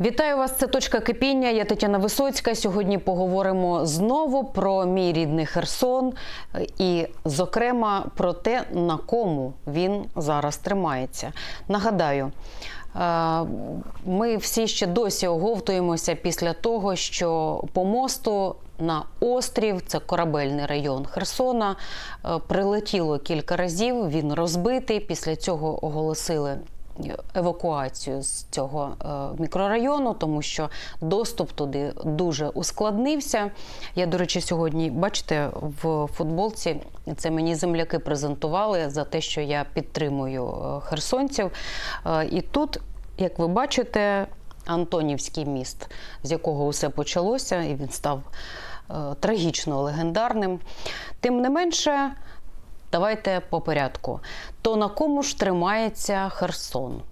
Вітаю вас. Це точка кипіння. Я Тетяна Висоцька. Сьогодні поговоримо знову про мій рідний Херсон і, зокрема, про те, на кому він зараз тримається. Нагадаю. е, Ми всі ще досі оговтуємося після того, що по мосту на острів, це корабельний район Херсона, е, прилетіло кілька разів. Він розбитий. Після цього оголосили евакуацію з цього е, мікрорайону, тому що доступ туди дуже ускладнився. Я, до речі, сьогодні, бачите, в футболці це мені земляки презентували за те, що я підтримую е, херсонців. Е, І тут, як ви бачите, Антонівський міст, з якого усе почалося, і він став трагічно легендарним. Тим не менше, Давайте по порядку. То на кому ж тримається Херсон?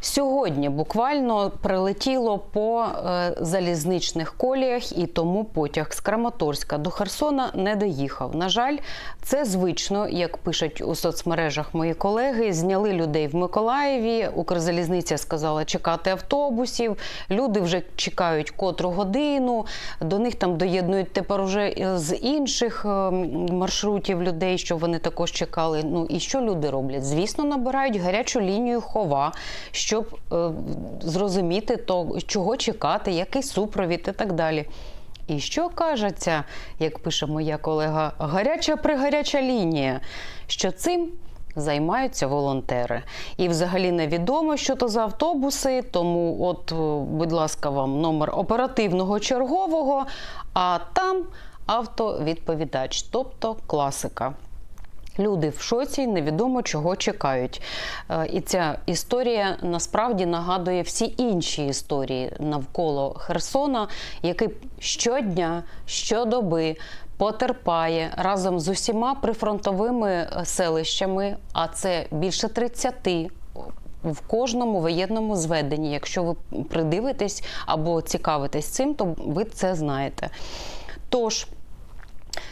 Сьогодні буквально прилетіло по е, залізничних коліях, і тому потяг з Краматорська до Херсона не доїхав. На жаль, це звично, як пишуть у соцмережах мої колеги. Зняли людей в Миколаєві. Укрзалізниця сказала чекати автобусів. Люди вже чекають котру годину. До них там доєднують тепер уже з інших е, маршрутів людей, що вони також чекали. Ну і що люди роблять? Звісно, набирають гарячу лінію хова, щоб е, зрозуміти то, чого чекати, який супровід і так далі. І що кажеться, як пише моя колега, гаряча пригаряча лінія, що цим займаються волонтери. І взагалі невідомо, що то за автобуси, тому, от, е, будь ласка, вам номер оперативного чергового, а там автовідповідач, тобто класика. Люди в шоці, невідомо чого чекають. Е, І ця історія насправді нагадує всі інші історії навколо Херсона, який щодня, щодоби потерпає разом з усіма прифронтовими е, селищами, а це більше 30 в кожному воєнному зведенні. Якщо ви придивитесь або цікавитесь цим, то ви це знаєте. Тож.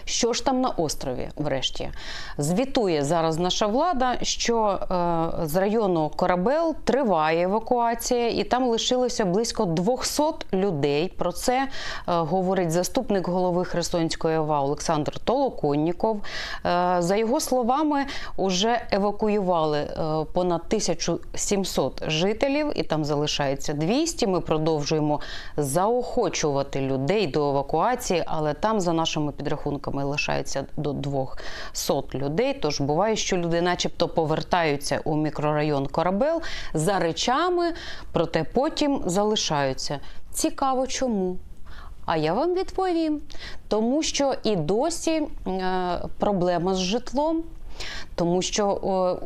Що ж там на острові, врешті? Звітує зараз наша влада, що е, з району Корабел триває евакуація, і там лишилося близько 200 людей. Про це е, говорить заступник голови Херсонської ОВА Олександр Толоконніков. Е, за його словами, уже евакуювали е, понад 1700 жителів, і там залишається 200. Ми продовжуємо заохочувати людей до евакуації, але там, за нашими підрахунками, лишається до 200 людей. Тож буває, що люди, начебто, повертаються у мікрорайон Корабел за речами, проте потім залишаються. Цікаво, чому. А я вам відповім, тому що і досі е, проблема з житлом. Тому що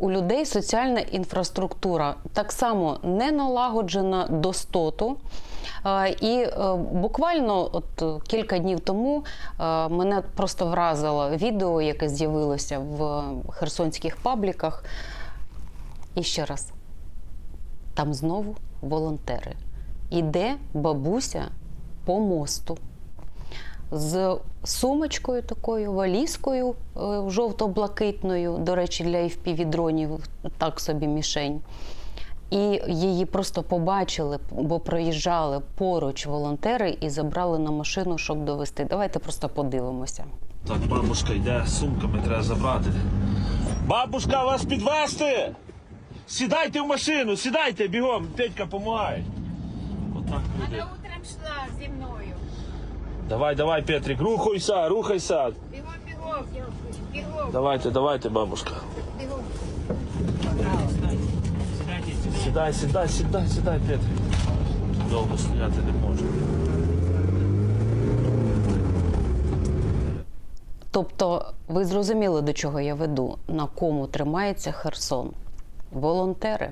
у людей соціальна інфраструктура так само не налагоджена до стоту. Е, І е, буквально от е, кілька днів тому е, мене просто вразило відео, яке з'явилося в херсонських пабліках. І ще раз, там знову волонтери. Іде бабуся по мосту з сумочкою такою, валізкою е, жовто-блакитною, до речі, для FPV-дронів, так собі мішень. І її просто побачили, бо проїжджали поруч волонтери і забрали на машину, щоб довести. Давайте просто подивимося. Так, бабушка йде, сумками треба забрати. Бабушка, вас підвести! Сідайте в машину, сідайте бігом, Петька допомагає. Отак. Вона утром шла зі мною. Давай, давай, Петрик, рухайся, рухайся. Бігом, бігом, бігом, Давайте, давайте, бабушка. бігом. Сідай, сідай, сідай, сідай, Петрик. Довго стояти не можу. Тобто, ви зрозуміли, до чого я веду, на кому тримається Херсон? Волонтери.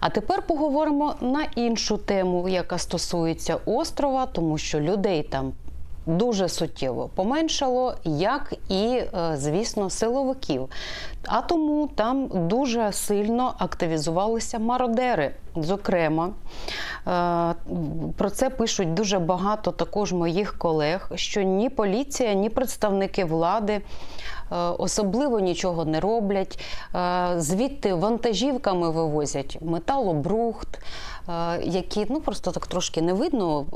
А тепер поговоримо на іншу тему, яка стосується острова, тому що людей там дуже суттєво поменшало, як і, е, звісно, силовиків. А тому там дуже сильно активізувалися мародери. Зокрема, е, про це пишуть дуже багато також моїх колег, що ні поліція, ні представники влади особливо нічого не роблять. Е, Звідти вантажівками вивозять металобрухт, е, які ну просто так трошки не видно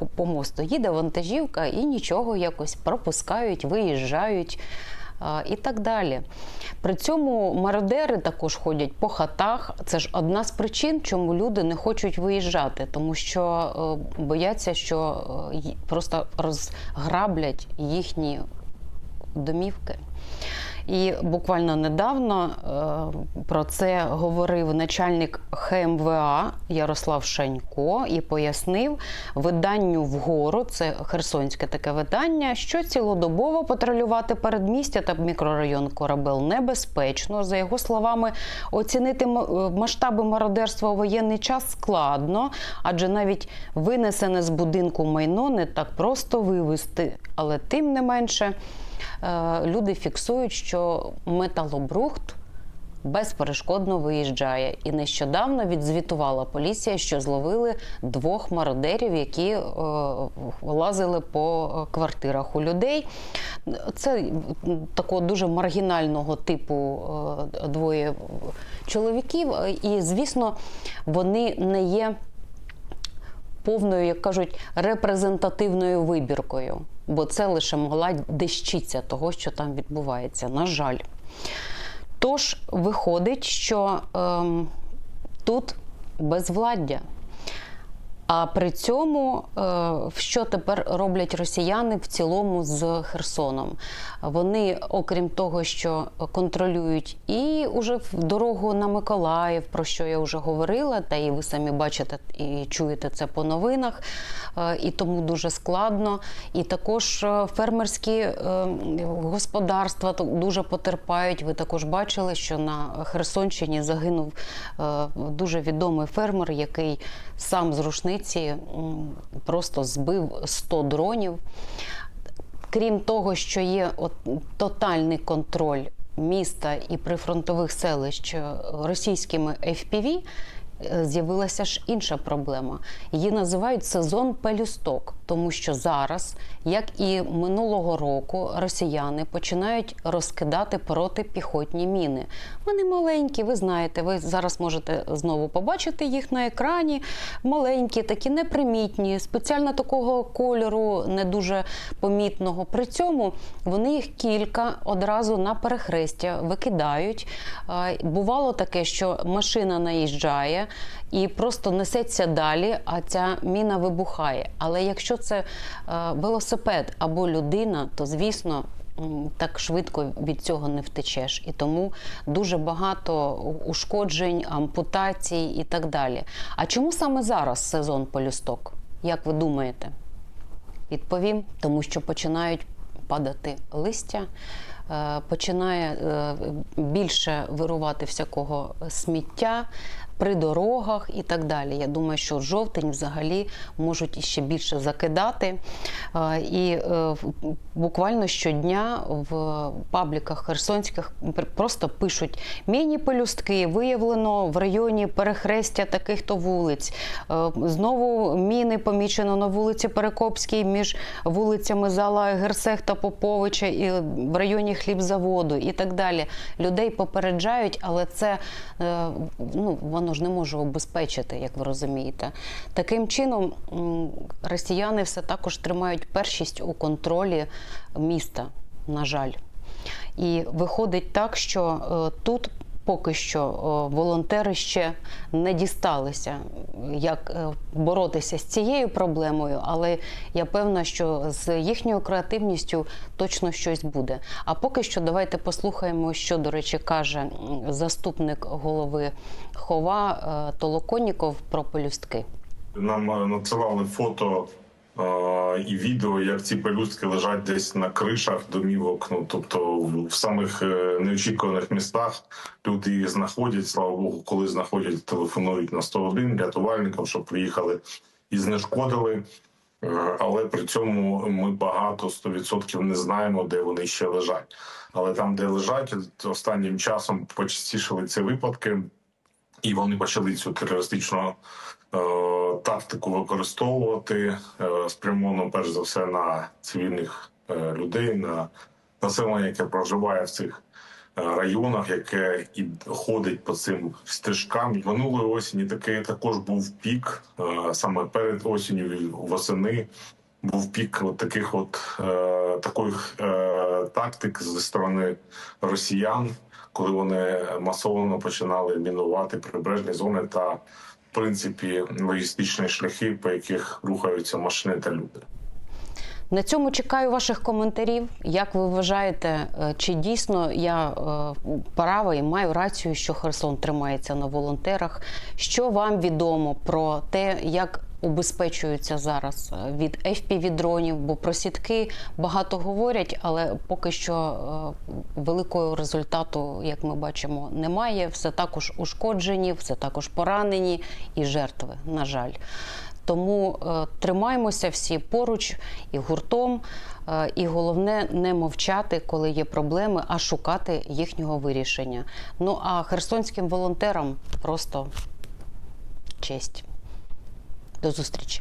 е, по- мосту. Їде вантажівка і нічого якось пропускають, виїжджають. І так далі. При цьому мародери також ходять по хатах. Це ж одна з причин, чому люди не хочуть виїжджати, тому що е, бояться, що е, просто розграблять їхні домівки. І буквально недавно е, про це говорив начальник ХМВА Ярослав Шанько і пояснив виданню вгору, це херсонське таке видання, що цілодобово патрулювати передмістя та мікрорайон Корабел небезпечно. За його словами, оцінити е, масштаби мародерства у воєнний час складно, адже навіть винесене з будинку майно не так просто вивезти. Але тим не менше люди фіксують, що металобрухт безперешкодно виїжджає. І нещодавно відзвітувала поліція, що зловили двох мародерів, які е, лазили по е, квартирах у людей. Це такого дуже маргінального типу е, двоє чоловіків. І, звісно, вони не є повною, як кажуть, репрезентативною вибіркою, бо це лише могла дещиця того, що там відбувається. На жаль. Тож виходить, що ем, тут безвладдя. А при цьому, е, що тепер роблять росіяни в цілому з Херсоном? Вони, окрім того, що контролюють і уже в дорогу на Миколаїв, про що я вже говорила, та і ви самі бачите і чуєте це по новинах, е, і тому дуже складно. І також е, фермерські господарства дуже потерпають. Ви також бачили, що на Херсонщині загинув дуже відомий фермер, який сам з м, просто збив 100 дронів. Крім того, що є от тотальний контроль міста і прифронтових селищ е, російськими FPV, з'явилася ж інша проблема. Її називають сезон пелюсток, тому що зараз, як і минулого року, росіяни починають розкидати протипіхотні міни. Вони маленькі, ви знаєте, ви зараз можете знову побачити їх на екрані. Маленькі, такі непримітні, спеціально такого кольору, не дуже помітного. При цьому вони їх кілька одразу на перехрестя викидають. Бувало таке, що машина наїжджає і просто несеться далі, а ця міна вибухає. Але якщо це е, велосипед або людина, то звісно. Так швидко від цього не втечеш, і тому дуже багато ушкоджень, ампутацій і так далі. А чому саме зараз сезон полюсток? Як ви думаєте? Відповім, тому що починають падати листя, е, починає е, більше вирувати всякого сміття при дорогах і так далі. Я думаю, що жовтень взагалі можуть іще більше закидати. І е, буквально щодня в пабліках херсонських просто пишуть міні-пелюстки, виявлено в районі перехрестя таких-то вулиць. Е, Знову міни помічено на вулиці Перекопській між вулицями Зала Герсех та Поповича і в районі хлібзаводу і так далі. Людей попереджають, але це е, ну, воно ж не може обезпечити, як ви розумієте. Таким чином, росіяни все також тримають першість у контролі міста, на жаль. І виходить так, що е, тут поки що е, волонтери ще не дісталися, як е, боротися з цією проблемою, але я певна, що з їхньою креативністю точно щось буде. А поки що давайте послухаємо, що, до речі, каже заступник голови Хова е, Толоконіков про пелюстки. Нам надсилали фото і відео, як ці пелюстки лежать десь на кришах домівок. Ну тобто в, самих е, неочікуваних містах люди їх знаходять. Слава Богу, коли знаходять, телефонують на 101 рятувальникам, щоб приїхали і знешкодили. Е, Але при цьому ми багато 100% не знаємо, де вони ще лежать. Але там, де лежать, останнім часом почастішали ці випадки, і вони почали цю терористичну е, тактику використовувати е, спрямовано перш за все на цивільних е, людей, на населення, яке проживає в цих е, районах, яке і ходить по цим стежкам. Минулої осені такий також був пік е, саме перед осінню восени. Був пік от таких от е, таких е, тактик зі сторони росіян, коли вони масово починали мінувати прибережні зони та в принципі логістичні шляхи, по яких рухаються машини та люди. На цьому чекаю ваших коментарів. Як ви вважаєте, е, чи дійсно я е, права і маю рацію, що Херсон тримається на волонтерах? Що вам відомо про те, як убезпечуються зараз е, від fpv дронів? Бо про сітки багато говорять, але поки що е, великого результату, як ми бачимо, немає. Все також ушкоджені, все також поранені і жертви, на жаль. Тому е, тримаємося всі поруч і гуртом. Е, і головне не мовчати, коли є проблеми, а шукати їхнього вирішення. Ну а херсонським волонтерам просто честь. До зустрічі.